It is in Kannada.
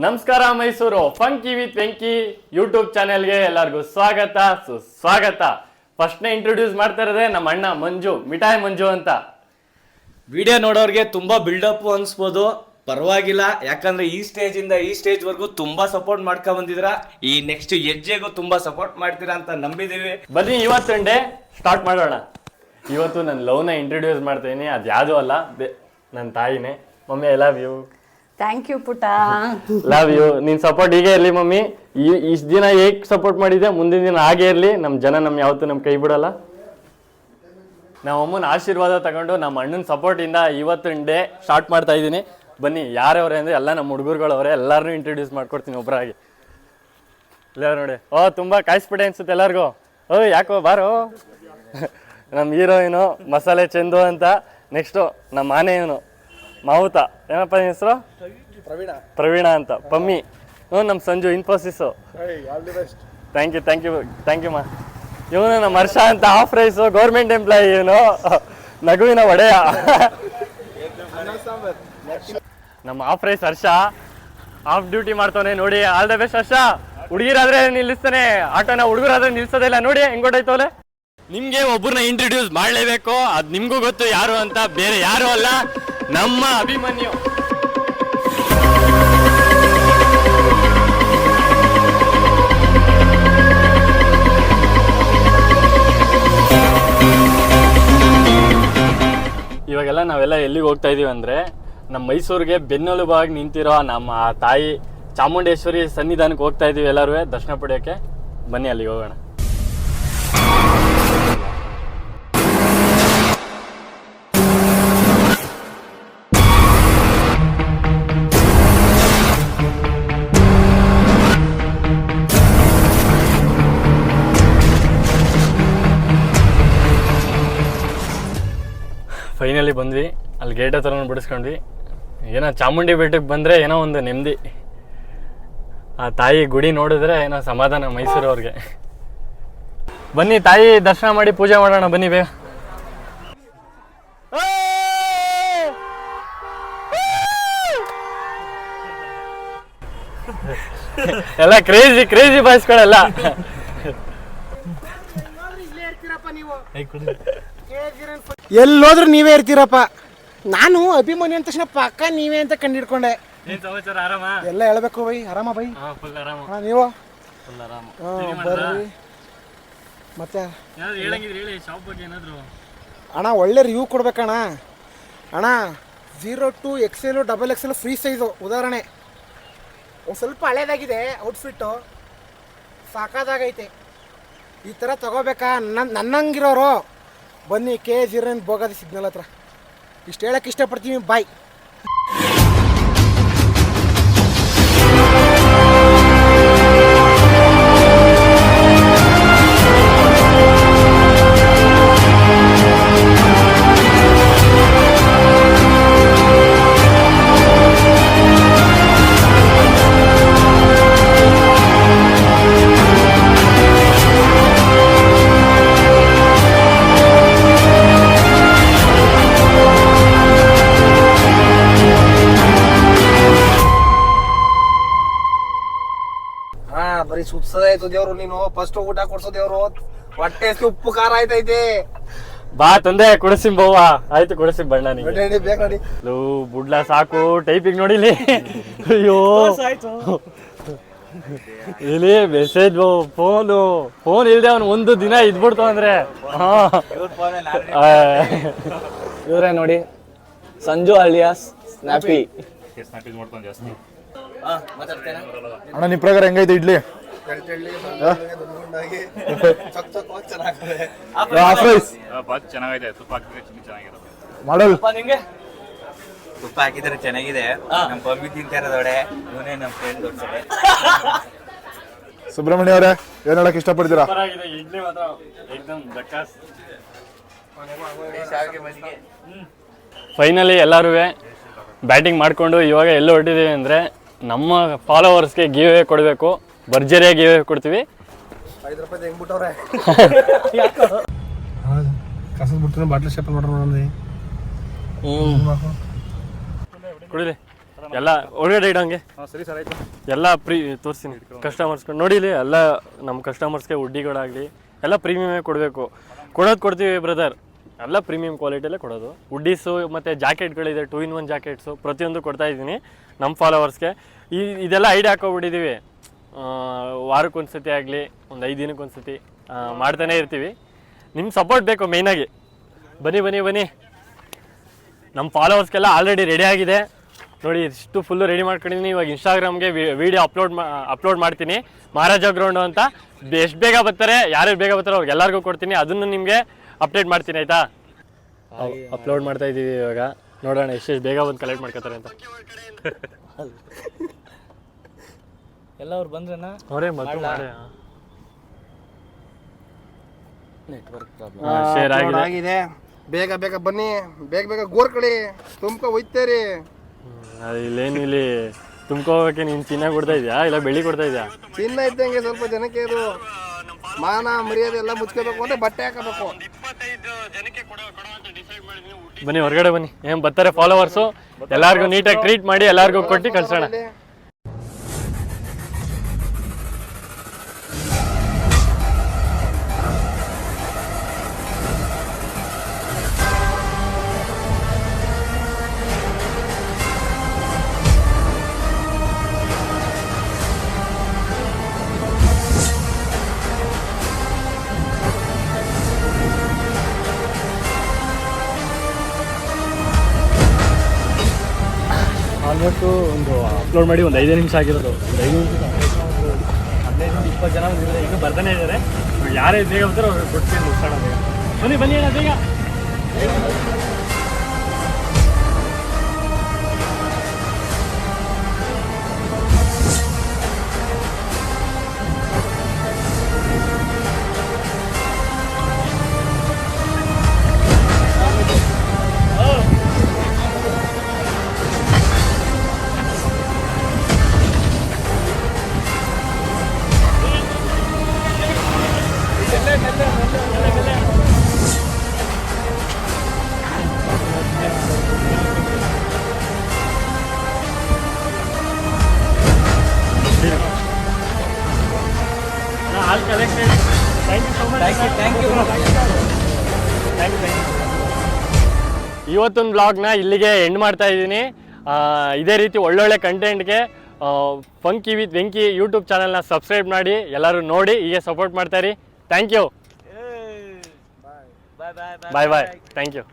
ನಮಸ್ಕಾರ Mysuru funky with Venki YouTube ಚಾನೆಲ್ಗೆ ಎಲ್ಲರಿಗೂ ಸ್ವಾಗತ. ಸುಸ್ವಾಗತ. ಫಸ್ಟ್ನೇ ಇಂಟ್ರೊಡ್ಯೂಸ್ ಮಾಡ್ತಾ ಇರೋದೇ ನಮ್ಮ ಅಣ್ಣ ಮಂಜು ಮಿಠಾಯಿ ಮಂಜು ಅಂತ. ವಿಡಿಯೋ ನೋಡೋರಿಗೆ ತುಂಬಾ ಬಿಲ್ಡಪ್ ಅನಿಸ್ಬೋದು. ಪರವಾಗಿಲ್ಲ ಯಾಕಂದ್ರೆ ಈ ಸ್ಟೇಜ್ ಇಂದ ಈ ಸ್ಟೇಜ್ ವರ್ಗೂ ತುಂಬಾ ಸಪೋರ್ಟ್ ಮಾಡ್ಕೊಂಡ್ ಬಂದಿದ್ರ ಈ ನೆಕ್ಸ್ಟ್ ಹೆಜ್ಜೆಗೂ ತುಂಬಾ ಸಪೋರ್ಟ್ ಮಾಡ್ತೀರಾ ಅಂತ ನಂಬಿದೀವಿ ಬನ್ನಿ ಇವತ್ತು ಡೇ ಸ್ಟಾರ್ಟ್ ಮಾಡೋಣ. ಇವತ್ತು ನನ್ನ ಲವ್ನ ಇಂಟ್ರೊಡ್ಯೂಸ್ ಮಾಡ್ತೀನಿ ಅದು ಯಾವುದೂ ಅಲ್ಲ ಬೆ- ನನ್ನ ತಾಯಿನೇ. Mummy I love you thank you ಪುಟ. ಲವ್ ಯು ನಿನ್ ಸಪೋರ್ಟ್ ಹೀಗೆ ಇರಲಿ, ಮಮ್ಮಿ. ಇಷ್ಟು ದಿನ ಹೇಗ್ ಸಪೋರ್ಟ್ ಮಾಡಿದೆ ಮುಂದಿನ ದಿನ ಹಾಗೆ ಇರಲಿ. ನಮ್ಮ ಜನ ನಮ್ಮ ಯಾವತ್ತೂ ನಮ್ಮ ಕೈ ಬಿಡಲ್ಲ. ನಮ್ಮ ಅಮ್ಮನ ಆಶೀರ್ವಾದ ತಗೊಂಡು ನಮ್ಮ ಅಣ್ಣನ ಸಪೋರ್ಟ್ ಇಂದ ಇವತ್ತಿನ ಡೇ ಸ್ಟಾರ್ಟ್ ಮಾಡ್ತಾ ಇದ್ದೀನಿ. ಬನ್ನಿ, ಯಾರವ್ರೆ ಅಂದ್ರೆ ಎಲ್ಲ ನಮ್ಮ ಹುಡುಗರುಗಳವ್ರೆ ಎಲ್ಲರನ್ನೂ ಇಂಟ್ರೊಡ್ಯೂಸ್ ಮಾಡ್ಕೊಡ್ತೀನಿ ಒಬ್ಬರಾಗಿ ಇಲ್ಲ ನೋಡಿ. ಓ, ತುಂಬಾ ಕಾಯಿಸ್ಬಿಟ್ಟೆ ಅನ್ಸುತ್ತೆ ಎಲ್ಲರಿಗೂ. ಓ, ಯಾಕೋ, ಬಾರೋ. ನಮ್ಮ ಹೀರೋಯಿನು ಮಸಾಲೆ ಚೆಂದು ಅಂತ. ನೆಕ್ಸ್ಟು ನಮ್ಮ ಆನೆ ಇವನು ಮಾವುತ ಏನಪ್ಪ ನಿನ್ನ ಹೆಸರು? ಪ್ರವೀಣ. ಅಂತ. ಪಮ್ಮಿ. ಹ್ಞೂ ನಮ್ಮ Sanju Infosys thank you thank you thank you ಮಾ ಇವನು ನಮ್ಮ ಹರ್ಷ ಅಂತ ಆಫ್ ರೈಸು ಗೌರ್ಮೆಂಟ್ ಎಂಪ್ಲಾಯಿ ಏನು ನಗುವಿನ ಒಡೆಯ. ನಮ್ಮ half rice Harsha off duty ಮಾಡ್ತಾನೆ ನೋಡಿ. All the best Harsha. ಹುಡುಗಿರಾದ್ರೆ ನಿಲ್ಲಿಸ್ತಾನೆ. ಆಟೋನ ಹುಡುಗರಾದ್ರೆ ನಿಲ್ಸೋದೇ ಇಲ್ಲ. ನೋಡಿ ಹೆಂಗೊಟ್ಟೈತವಲೆ ನಿಮ್ಗೆ ಒಬ್ಬರನ್ನ ಇಂಟ್ರೊಡ್ಯೂಸ್ ಮಾಡಲೇಬೇಕು. ಅದು ನಿಮಗೂ ಗೊತ್ತು ಯಾರು ಅಂತ. ಬೇರೆ ಯಾರು ಅಲ್ಲ. ನಮ್ಮ ಅಭಿಮನ್ಯು. ಇವಾಗೆಲ್ಲ ನಾವೆಲ್ಲ ಎಲ್ಲಿಗೆ ಹೋಗ್ತಾ ಇದೀವಿ ಅಂದ್ರೆ ನಮ್ಮ ಮೈಸೂರಿಗೆ ಬೆನ್ನೆಲುಬಾಗಿ ನಿಂತಿರೋ ನಮ್ಮ ತಾಯಿ ಚಾಮುಂಡೇಶ್ವರಿ ಸನ್ನಿಧಾನಕ್ಕೆ ಹೋಗ್ತಾ ಇದೀವಿ ಎಲ್ಲರೂ ದರ್ಶನ ಪಡೆಯೋಕೆ ಬನ್ನಿ ಅಲ್ಲಿಗೆ ಹೋಗೋಣ. ಫೈನಲಿ ಬಂದ್ವಿ. ಅಲ್ಲಿ ಗೇಟ್ ಹತ್ರ ಬಿಡಿಸ್ಕೊಂಡ್ವಿ. ಏನೋ ಚಾಮುಂಡಿ ಬೆಟ್ಟಕ್ಕೆ ಬಂದರೆ ಏನೋ ಒಂದು ನೆಮ್ಮದಿ. ಆ ತಾಯಿ ಗುಡಿ ನೋಡಿದ್ರೆ ಏನೋ ಸಮಾಧಾನ ಮೈಸೂರು ಅವ್ರಿಗೆ. ಬನ್ನಿ ತಾಯಿ ದರ್ಶನ ಮಾಡಿ ಪೂಜೆ ಮಾಡೋಣ ಬನ್ನಿ ಬೇಗ. ಎಲ್ಲ ಕ್ರೇಜಿ ಕ್ರೇಜಿ ಬಾಯ್ಸ್ಗಳೆಲ್ಲ ಎಲ್ಲೋದ್ರೂ ನೀವೇ ಇರ್ತೀರಪ್ಪ. ನಾನು ಅಭಿಮಾನಿ ಅಂದ ತಕ್ಷಣ ಪಕ್ಕ ನೀವೇ ಅಂತ ಕಂಡಿಡ್ಕೊಂಡೆ. ಎಲ್ಲ ಹೇಳ್ಬೇಕು ಬೈ ಆರಾಮ ಬೈ? ಹಾ ನೀವು? ಹಾ, ಬರ್ರಿ. ಮತ್ತೆ? ಅಣ್ಣ ಒಳ್ಳೆ ರಿವ್ಯೂ ಕೊಡ್ಬೇಕಣ್ಣ. ಅಣ್ಣ zero to XL double XL free size ಉದಾಹರಣೆ. ಒಂದು ಸ್ವಲ್ಪ ಹಳೇದಾಗಿದೆ ಔಟ್ಫಿಟ್ಟು ಸಾಕಾದಾಗೈತೆ. ಈ ಥರ ತಗೋಬೇಕಾ? ನನ್ನ ನನ್ನಂಗಿರೋರು. ಬನ್ನಿ ಕೆ ಜೀರೋ ಬೋಗದ ಸಿಗ್ನಲ್ ಹತ್ರ. ಇಷ್ಟು ಹೇಳಕ್ಕೆ ಇಷ್ಟಪಡ್ತೀನಿ ಬಾಯ್ ಸುತ್ಸದಾಯ್ತು ದೇವ್ರು ನೀನು ಫಸ್ಟ್ ಊಟ ಕೊಡ್ಸೋ ದೇವ್ರು. ಹೊಟ್ಟೆ ಉಪ್ಪು ಖಾರ ಆಯ್ತೈತೆ. ಬಾ ತಂದೆ ಕುಡಿಸಿಂ ಬವ್ವ. ಆಯ್ತು ಕುಡಿಸಿಂ ಬಣ್ಣ ನೀವು ಬುಡ್ಲ ಸಾಕು ಟೈಪಿಂಗ್ ನೋಡಿಲಿ ಅಯ್ಯೋ. ಇಲ್ಲಿ ಮೆಸೇಜ್ ಫೋನು ಫೋನ್ ಇಲ್ದೆ ಅವ್ನು ಒಂದು ದಿನ ಇದ್ಬಿಡ್ತು ಅಂದ್ರೆ. ಹಾ. ಇವ್ರೆ ನೋಡಿ ಸಂಜು ಅಲಿಯಾಸ್ ಸ್ನ್ಯಾಪಿ ಅಣ್ಣ ನಿಮ್ಮ ಪ್ರಕಾರ ಹೆಂಗೈತೆ ಇಡ್ಲಿ? ಚೆನ್ನಾಗಿದೆ. ಹಾಫ್ ರೈಸ್ ಬಾತ್ ಚೆನ್ನಾಗಿದೆ. ತುಪ್ಪ ಹಾಕಿದ್ರೆ ಚಿಲ್ಲಿ ಚೆನ್ನಾಗಿರೋದು ಮಾಡಲ್. ನಿಂಗೆ? ತುಪ್ಪ ಹಾಕಿದ್ರೆ ಚೆನ್ನಾಗಿದೆ. ನಮ್ ಪಮ್ಮಿ ತಿಂತಾರದೊಡೆ ಇವನೇ ನಮ್ ಫ್ರೆಂಡ್ ದೊಡ್ಡ ಸುಬ್ರಹ್ಮಣ್ಯ ಅವರೇ ಏನ್ ಹೇಳಕ್ ಇಷ್ಟಪಡ್ತೀರಾ? ಇಡ್ಲಿ ಮಾತ್ರ ಏಕ್ದಮ್ ಜಕ್ಕಾಸ್ ಫೈನಲಿ ಎಲ್ಲರೂ ಬ್ಯಾಟಿಂಗ್ ಮಾಡಿಕೊಂಡು ಇವಾಗ ಎಲ್ಲೋ ಹೊರಟಿದ್ದೀವಿ ಅಂದರೆ ನಮ್ಮ ಫಾಲೋವರ್ಸ್ಗೆ ಗೀವೇ ಕೊಡಬೇಕು. ಭರ್ಜರಿಯಾಗಿ ಕೊಡ್ತೀವಿ? ಐದು ರೂಪಾಯಿ ಹೆಂಗ್ಬಿಟ್ಟವ್ರೆ ಕಸದ ಬಿಟ್ಟು ಬಾಟ್ಲಿ ಶಾಪ್ ಮಾಡ್ರಿ ಕುಡಿಲಿ. ಎಲ್ಲ ಒಳಗಡೆ ಇಡಂಗೆ ಸರಿ ಸರ್ ಆಯ್ತು. ಎಲ್ಲ ಪ್ರೀ ತೋರಿಸ್ತೀನಿ. ಕಸ್ಟಮರ್ಸ್ಗಳು ನೋಡಿಲಿ ಎಲ್ಲ ನಮ್ಮ ಕಸ್ಟಮರ್ಸ್ಗೆ ಉಡ್ಡಿಗಳಾಗಲಿ ಎಲ್ಲ ಪ್ರೀಮಿಯಮೇ ಕೊಡಬೇಕು. ಕೊಡೋದು ಕೊಡ್ತೀವಿ ಬ್ರದರ್ ಎಲ್ಲ ಪ್ರೀಮಿಯಂ ಕ್ವಾಲಿಟಿಯಲ್ಲೇ ಕೊಡೋದು. ಉಡ್ಡೀಸು ಮತ್ತು ಜಾಕೆಟ್ಗಳಿದೆ ಟೂ ಇನ್ ಒನ್ ಜಾಕೆಟ್ಸು ಪ್ರತಿಯೊಂದು ಕೊಡ್ತಾ ಇದ್ದೀನಿ ನಮ್ಮ ಫಾಲೋವರ್ಸ್ಗೆ ಈ ಇದೆಲ್ಲ ಐಡಿಯಾ ಹಾಕೋಬಿಟ್ಟಿದ್ದೀವಿ ವಾರಕ್ಕೊಂದ್ಸತಿ ಆಗಲಿ ಒಂದು ಐದು ದಿನಕ್ಕೊಂದ್ಸತಿ ಮಾಡ್ತಾನೆ ಮಾಡ್ತಾನೇ ಇರ್ತೀವಿ. ನಿಮ್ಮ ಸಪೋರ್ಟ್ ಬೇಕು ಮೇಯ್ನಾಗಿ ಬನ್ನಿ ಬನ್ನಿ ಬನ್ನಿ. ನಮ್ಮ ಫಾಲೋವರ್ಸ್ಗೆಲ್ಲ ಆಲ್ರೆಡಿ ರೆಡಿ ಆಗಿದೆ. ನೋಡಿ ಇಷ್ಟು ಫುಲ್ಲು ರೆಡಿ ಮಾಡ್ಕೊಂಡಿದ್ದೀನಿ ಇವಾಗ ಇನ್ಸ್ಟಾಗ್ರಾಮ್ಗೆ ವಿಡಿಯೋ ಅಪ್ಲೋಡ್ ಮಾ ಅಪ್ಲೋಡ್ ಮಾಡ್ತೀನಿ. ಮಹಾರಾಜ ಗ್ರೌಂಡು ಅಂತ. ಎಷ್ಟು ಬೇಗ ಬರ್ತಾರೆ ಯಾರು ಬೇಗ ಬರ್ತಾರೆ ಅವ್ರಿಗೆ ಎಲ್ಲರಿಗೂ ಕೊಡ್ತೀನಿ. ಅದನ್ನು ನಿಮಗೆ ಅಪ್ಡೇಟ್ ಮಾಡ್ತೀನಿ ಆಯಿತಾ? ಅಪ್ಲೋಡ್ ಮಾಡ್ತಾ ಇದ್ದೀವಿ ಇವಾಗ. ನೋಡೋಣ ಎಷ್ಟು ಬೇಗ ಬಂದು ಕಲೆಕ್ಟ್ ಮಾಡ್ಕೋತಾರೆ ಅಂತ. ಎಲ್ಲ ಅವ್ರು ಬಂದ್ರನ? ಅವರೇ ಮತ್ತೆ ಮಾಡಿ ನೆಟ್ವರ್ಕ್ ಪ್ರಾಬ್ಲಮ್ ಶೇರ್ ಆಗಿದೆ. ಆಗಿದೆ. ಬೇಗ ಬೇಗ ಬನ್ನಿ. ಬೇಗ ಬೇಗ ಗೋರ್ಕಳಿ ತುಮ್ಕ ಒಯ್ತೇರಿ. ಹ್ಮ್, ಅದು ಇಲ್ಲೇನು ಇಲ್ಲಿ ತುಂಬ್ಕೋಬೇಕೆ ನೀನು ಚಿನ್ನ ಕೊಡ್ತಾ ಇದೆಯಾ? ಇಲ್ಲ ಬೆಳ್ಳಿ ಕೊಡ್ತಾ ಇದೆಯಾ? ಚಿನ್ನ ಇದ್ದಂಗೆ ಸ್ವಲ್ಪ ಜನಕ್ಕೆ ಇದು ಮಾನ ಮರ್ಯಾದೆ ಎಲ್ಲ ಮುಚ್ಕೋಬೇಕು ಅಂದ್ರೆ ಬಟ್ಟೆ ಹಾಕಬೇಕು. ಬನ್ನಿ ಹೊರಗಡೆ ಬನ್ನಿ. ಏನ್ ಬರ್ತಾರೆ ಫಾಲೋವರ್ಸು ಎಲ್ಲಾರ್ಗು ನೀಟಾಗಿ ಟ್ರೀಟ್ ಮಾಡಿ ಎಲ್ಲಾರ್ಗು ಕೊಟ್ಟು ಕಳ್ಸೋಣ. ಆಲ್ಮೋಸ್ಟು ಒಂದು ಅಪ್ಲೋಡ್ ಮಾಡಿ ಒಂದು ಐದೇ ನಿಮಿಷ ಆಗಿರೋದು. ಒಂದು ಐದು ನಿಮಿಷ ಹದಿನೈದು ಇಪ್ಪತ್ತು ಜನ ಬಂದಿದ್ದಾರೆ. ಇನ್ನೂ ಬರ್ತಾನೆ ಇದ್ದಾರೆ. ಯಾರೇ ಬೇಗ ಬರ್ತಾರೋ ಅವ್ರಿಗೆ ಕೊಡ್ತೀನಿ ಬನ್ನಿ ಬನ್ನಿ ಬೇಗ. ಇವತ್ತೊಂದು ಬ್ಲಾಗ್ನ ಇಲ್ಲಿಗೆ ಎಂಡ್ ಮಾಡ್ತಾ ಇದ್ದೀನಿ. ಆ, ಇದೇ ರೀತಿ ಒಳ್ಳೊಳ್ಳೆ ಕಂಟೆಂಟ್ಗೆ ಫಂಕಿ ವಿತ್ ವೆಂಕಿ ಯೂಟ್ಯೂಬ್ ಚಾನಲ್ನ ಸಬ್ಸ್ಕ್ರೈಬ್ ಮಾಡಿ ಎಲ್ಲರೂ ನೋಡಿ ಹೀಗೆ ಸಪೋರ್ಟ್ ಮಾಡ್ತಾ ಇರಿ. Thank you bye bye thank you